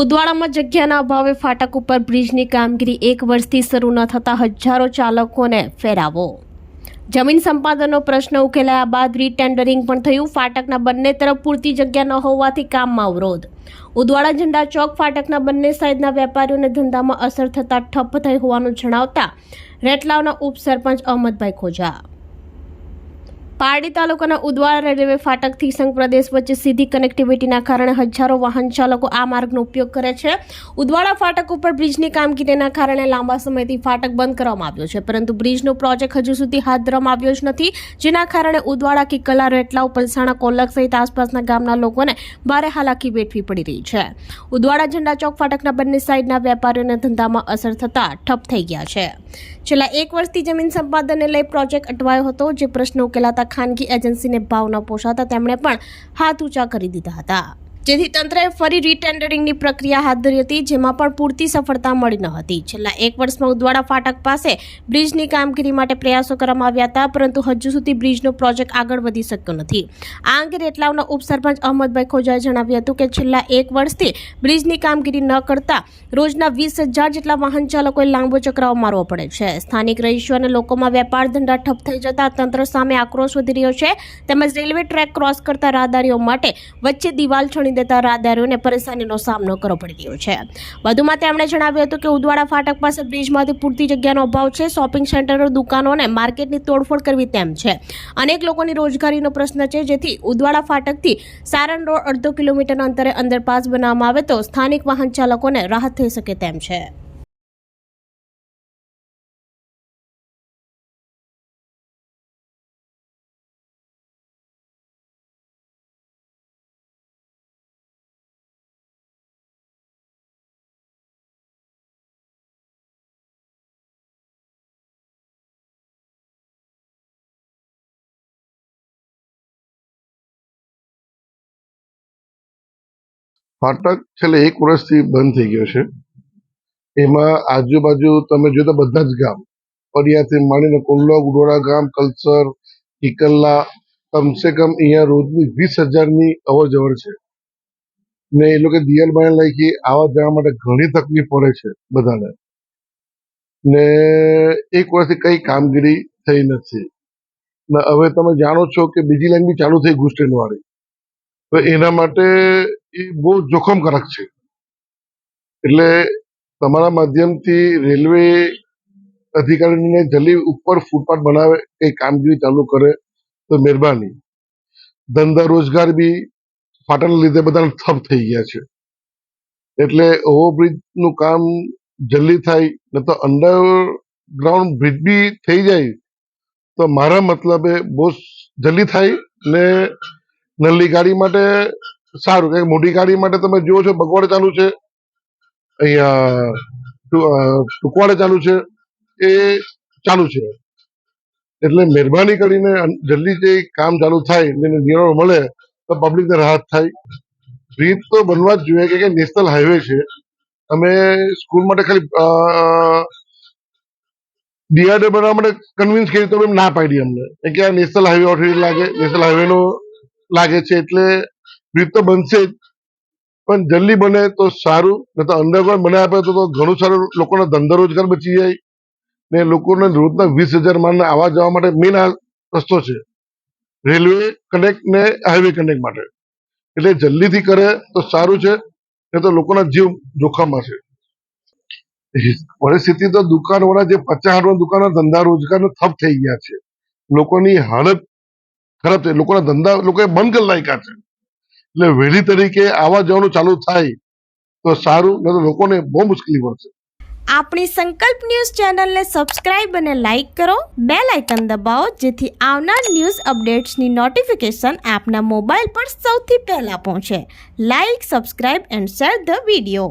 ઉદવાડામાં જગ્યાના અભાવે ફાટક ઉપર બ્રિજની કામગીરી એક વર્ષથી શરૂ ન થતા હજારો ચાલકોને ફેરાવો. જમીન સંપાદનનો પ્રશ્ન ઉકેલાયા બાદ રીટેન્ડરિંગ પણ થયું. ફાટકના બંને તરફ પૂરતી જગ્યા ન હોવાથી કામમાં અવરોધ. ઉદવાડા ઝંડા ચોક ફાટકના બંને સાઈડના વેપારીઓને ધંધામાં અસર થતાં ઠપ્પ થઈ હોવાનું જણાવતા રેટલાવના ઉપસરપંચ અહમદભાઈ ખોજા પારડી તાલુકાના ઉદવાડા રેલવે ફાટકથી સંઘ પ્રદેશ વચ્ચે સીધી કનેક્ટિવિટીના કારણે હજારો વાહન ચાલકો આ માર્ગનો ઉપયોગ કરે છે. ઉદવાડા ફાટક ઉપર બ્રિજની કામગીરીના કારણે લાંબા સમયથી ફાટક બંધ કરવામાં આવ્યો છે, પરંતુ બ્રિજનો પ્રોજેક્ટ હજુ સુધી હાથ ધરવામાં આવ્યો જ નથી, જેના કારણે ઉદવાડા કિકલા રેટલાવ પલસાણા કોલક સહિત આસપાસના ગામના લોકોને ભારે હાલાકી વેઠવી પડી રહી છે. ઉદવાડા ઝંડા ચોક ફાટકના બંને સાઇડના વેપારીઓને ધંધામાં અસર થતાં ઠપ થઈ ગયા છે. છેલ્લા એક વર્ષથી જમીન સંપાદનને લઈ પ્રોજેક્ટ અટવાયો હતો, જે પ્રશ્ન ઉકેલાતા ખાનગી એજન્સીને ભાવ ન પોષાતા તેમણે પણ હાથ ઊંચા કરી દીધા હતા. જેથી તંત્રએ ફરી રીટેન્ડરિંગની પ્રક્રિયા હાથ ધરી હતી, જેમાં પણ પૂરતી સફળતા મળી ન હતી. છેલ્લા એક વર્ષમાં ઉદવાડા ફાટક પાસે બ્રિજની કામગીરી માટે પ્રયાસો કરવામાં આવ્યા હતા, પરંતુ હજુ સુધી બ્રિજનો પ્રોજેક્ટ આગળ વધી શક્યો નથી. આ અંગે રેટલાવના ઉપસરપંચ અહમદભાઈ ખોજાએ જણાવ્યું હતું કે છેલ્લા એક વર્ષથી બ્રિજની કામગીરી ન કરતા રોજના વીસ હજાર જેટલા વાહન ચાલકોએ લાંબો ચક્રાવ મારવો પડે છે. સ્થાનિક રહીશો અને લોકોમાં વેપાર ધંધા ઠપ થઈ જતા તંત્ર સામે આક્રોશ વધી રહ્યો છે, તેમજ રેલવે ટ્રેક ક્રોસ કરતા રાહદારીઓ માટે વચ્ચે દિવાલ છોડી દેતા રાહદારીઓને પરેશાનીનો સામનો કરવો પડી રહ્યો છે. વધુમાં તેમણે જણાવ્યું હતું કે ઉદવાડા ફાટક પાસે બ્રિજમાંથી પૂરતી જગ્યાનો અભાવ છે, શોપિંગ સેન્ટરો, દુકાનો અને માર્કેટની તોડફોડ કરવી તેમ છે. અનેક લોકોની રોજગારીનો પ્રશ્ન છે, જેથી ઉદવાડા ફાટકથી સારણ રોડ અડધો કિલોમીટરના અંતરે અંડરપાસ બનાવવામાં આવે તો સ્થાનિક વાહન ચાલકોને રાહત થઈ શકે તેમ છે. ફાટક છેલ્લે એક વર્ષથી બંધ થઈ ગયો છે. એમાં આજુબાજુ તમે જો બધા જ ગામ. પડિયાથી માંડીને કોલ્લો ગુડોડા ગામ, કલ્સર કિકલ્લા કમસે કમ અહીંયા રોજની વીસ હજારની અવર જવર છે. ને એ લોકો દિયલબાઈ લઈ આવવા જવા માટે ઘણી તકલીફ પડે છે બધાને. ને એક વર્ષથી કઈ કામગીરી થઈ નથી. ને હવે તમે જાણો છો કે બીજી લાઈન બી ચાલુ થઈ ગુસ્ટેન વાળી. તો એના માટે એ બહુ જોખમકારક છે. એટલે તમારા માધ્યમથી રેલવે અધિકારીને જલ્દી ઉપર ફૂટપાથ બનાવે એ કામગીરી ચાલુ કરે, તો મહેરબાની. ધંધા રોજગાર બી ફાટાને લીધે બધા ઠપ થઈ ગયા છે. એટલે ઓવરબ્રિજનું કામ જલ્દી થાય ન તો અંડરગ્રાઉન્ડ બ્રિજ બી થઈ જાય, તો મારા મતલબે બહુ જલ્દી થાય ને નલ્લી ગાડી માટે સારું કે મોટી ગાડી માટે તમે જુઓ છો બગવાડે ચાલુ છે. અહીંયા ટુકવાડે ચાલુ છે. એ ચાલુ છે. એટલે મહેરબાની કરીને જલ્દી જે કામ ચાલુ થાય એને નિર્ણય મળે, તો પબ્લિકને રાહત થાય. બ્રિજ તો બનવા જ જોઈએ કે નેશનલ હાઈવે છે. અમે સ્કૂલ માટે ખાલી ડીઆરડે બનાવવા માટે કન્વિન્સ કરી તો એમ ના પાડી અમને. કે આ નેશનલ હાઈવે ઓથોરિટી લાગે. નેશનલ હાઈવે નો લાગે છે એટલે બ્રિજ તો બનશે જ. પણ જલ્દી બને તો સારું નહીં તો અંડરગ્રાઉન્ડ બનાવ્યા પછી તો ઘણું સારું. લોકોનો ધંધા રોજગાર બચી જાય. ને લોકોને રોજના વીસ હજાર માણસને આવવા જવા માટે મેઇન આ રસ્તો છે. રેલવે કનેક્ટ ને હાઈવે કનેક્ટ માટે. એટલે જલ્દીથી કરે તો સારું છે નહીં તો લોકોના જીવ જોખમમાં છે. પરિસ્થિતિ તો દુકાનવાળા જે પચાસ હાટમાં દુકાનો ધંધા રોજગાર થપ થઈ ગયા છે. લોકોની હાલત ખરાબ છે લોકોના ધંધા લોકોએ બંધ કરી નાખ્યા છે. એટલે વહેલી તરીકે આવા જવાનું ચાલુ થાય તો સારું નહીં તો લોકોને બહુ મુશ્કેલી પડશે. આપણી સંકલ્પ ન્યૂઝ ચેનલને સબસ્ક્રાઇબ અને લાઇક કરો. બે લાઇકન દબાવો, જેથી આવનાર ન્યૂઝ અપડેટ્સની નોટિફિકેશન આપના મોબાઈલ પર સૌથી પહેલાં પહોંચે. Like, subscribe and share the video.